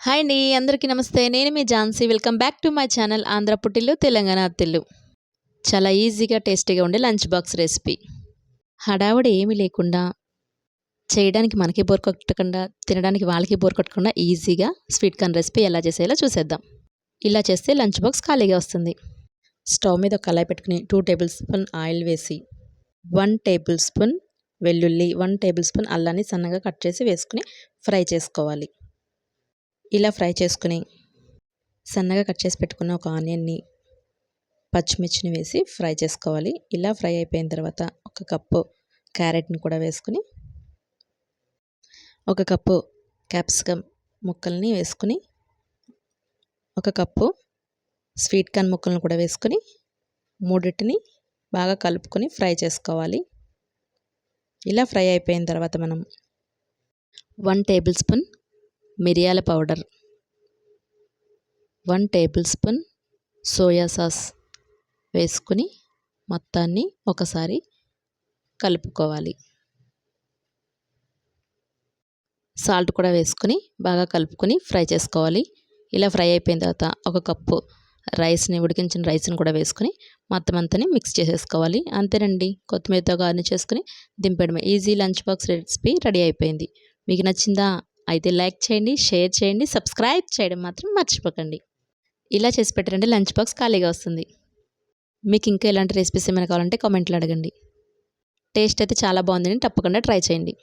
Hi అండి అందరికీ నమస్తే. నేను మీ Jhansi. Welcome back to my channel Andhra పుట్టిల్లు తెలంగాణ అత్తిల్లు చాలా ఈజీగా టేస్టీగా ఉండే లంచ్ బాక్స్ రెసిపీ. హడావుడి ఏమీ లేకుండా చేయడానికి మనకి బోర్ కొట్టకుండా తినడానికి వాళ్ళకి బోర్ కొట్టకుండా ఈజీగా స్వీట్ కార్న్ రెసిపీ ఎలా చేసేలా చూసేద్దాం. ఇలా చేస్తే లంచ్ బాక్స్ ఖాళీగా వస్తుంది. స్టవ్ మీద ఒక కళాయి పెట్టుకుని టూ టేబుల్ స్పూన్ ఆయిల్ వేసి వన్ టేబుల్ స్పూన్ వెల్లుల్లి వన్ టేబుల్ స్పూన్ అల్లాన్ని సన్నగా కట్ చేసి వేసుకుని ఫ్రై చేసుకోవాలి. ఇలా ఫ్రై చేసుకుని సన్నగా కట్ చేసి పెట్టుకున్న ఒక ఆనియన్ని పచ్చిమిర్చిని వేసి ఫ్రై చేసుకోవాలి. ఇలా ఫ్రై అయిపోయిన తర్వాత ఒక కప్పు క్యారెట్ని కూడా వేసుకుని ఒక కప్పు క్యాప్సికమ్ ముక్కల్ని వేసుకుని ఒక కప్పు స్వీట్ కార్న్ ముక్కలను కూడా వేసుకొని మూడింటిని బాగా కలుపుకొని ఫ్రై చేసుకోవాలి. ఇలా ఫ్రై అయిపోయిన తర్వాత మనం వన్ టేబుల్ స్పూన్ మిరియాల powder. One tablespoon soya sauce వేసుకుని మొత్తాన్ని ఒకసారి కలుపుకోవాలి. సాల్ట్ కూడా వేసుకొని బాగా కలుపుకొని ఫ్రై చేసుకోవాలి. ఇలా ఫ్రై అయిపోయిన తర్వాత ఒక కప్పు రైస్ని ఉడికించిన రైస్ని కూడా వేసుకుని మొత్తం అంతని మిక్స్ చేసేసుకోవాలి. అంతేనండి. కొత్తిమీరతో గార్నిష్ చేసుకుని దింపడమే easy lunch box recipe ready అయిపోయింది. మీకు నచ్చిందా? అయితే లైక్ చేయండి షేర్ చేయండి సబ్స్క్రైబ్ చేయడం మాత్రం మర్చిపోకండి. ఇలా చేసి పెట్టారంటే లంచ్ బాక్స్ ఖాళీగా వస్తుంది. మీకు ఇంకా ఎలాంటి రెసిపీస్ ఏమైనా కావాలంటే కామెంట్లో అడగండి. టేస్ట్ అయితే చాలా బాగుందని తప్పకుండా ట్రై చేయండి.